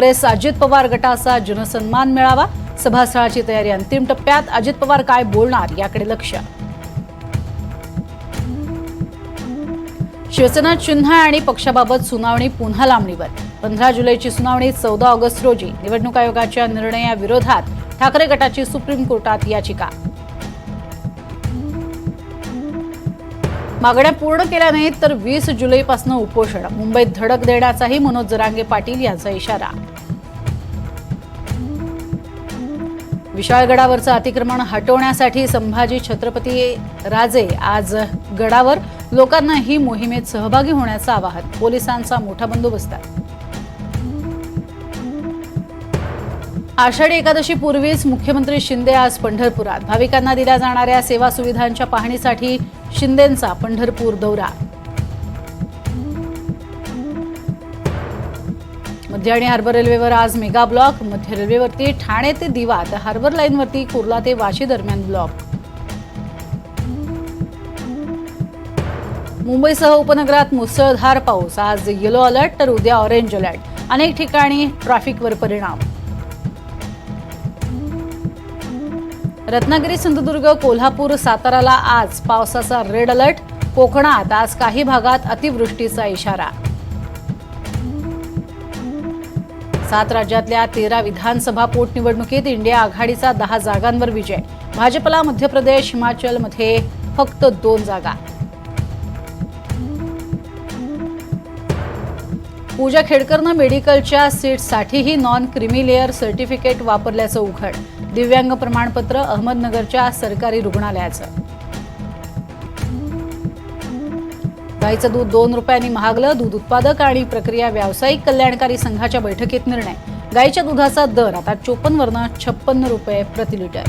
Press Ajit Pawar गटाचा जनसन्मान मिळावा. सभास्थळाची तयारी अंतिम टप्प्यात अजित पवार काय बोलणार याकडे लक्ष. शिवसेना चिन्ह आणि पक्षाबाबत सुनावणी पुन्हा लांबणीवर. पंधरा जुलैची सुनावणी चौदा ऑगस्ट रोजी. निवडणूक आयोगाच्या निर्णयाविरोधात ठाकरे गटाची सुप्रीम कोर्टात याचिका. मागण्या पूर्ण केल्या नाहीत तर वीस जुलैपासून उपोषण. मुंबईत धडक देण्याचाही मनोज जरांगे पाटील यांचा इशारा. विशाळगडावरचं अतिक्रमण हटवण्यासाठी संभाजी छत्रपती राजे आज गडावर. लोकांनाही मोहिमेत सहभागी होण्याचं आवाहन. पोलिसांचा मोठा बंदोबस्त. आषाढी एकादशी पूर्वीच मुख्यमंत्री शिंदे आज पंढरपुरात. भाविकांना दिल्या जाणाऱ्या सेवा सुविधांच्या पाहणीसाठी शिंदेंचा पंढरपूर दौरा. मध्य आणि हार्बर रेल्वेवर आज मेगा ब्लॉक मध्य रेल्वेवरती ठाणे ते दिवा तर हार्बर लाईनवरती कुर्ला ते वाशी दरम्यान ब्लॉक. मुंबईसह उपनगरात मुसळधार पाऊस आज येलो अलर्ट तर उद्या ऑरेंज अलर्ट. अनेक ठिकाणी ट्रॅफिकवर परिणाम. रत्नागिरी सिंधुदुर्ग कोल्हापूर साताराला आज पावसाचा रेड अलर्ट कोकणात आज काही भागात अतिवृष्टीचा इशारा. सात राज्यातल्या तेरा विधानसभा पोटनिवडणुकीत इंडिया आघाडीचा दहा जागांवर विजय. भाजपला मध्य प्रदेश हिमाचलमध्ये फक्त दोन जागा. पूजा खेडकरनं मेडिकलच्या सीटसाठीही नॉन क्रिमिलेअर सर्टिफिकेट वापरल्याचं उघड. दिव्यांग प्रमाणपत्र अहमदनगरच्या सरकारी रुग्णालयाचं. गाईचं दूध दोन रुपयांनी महागलं दूध उत्पादक आणि प्रक्रिया व्यावसायिक कल्याणकारी संघाच्या बैठकीत निर्णय. गाईच्या दुधाचा दर आता चोपन्नवरनं छप्पन्न रुपये प्रति लिटर.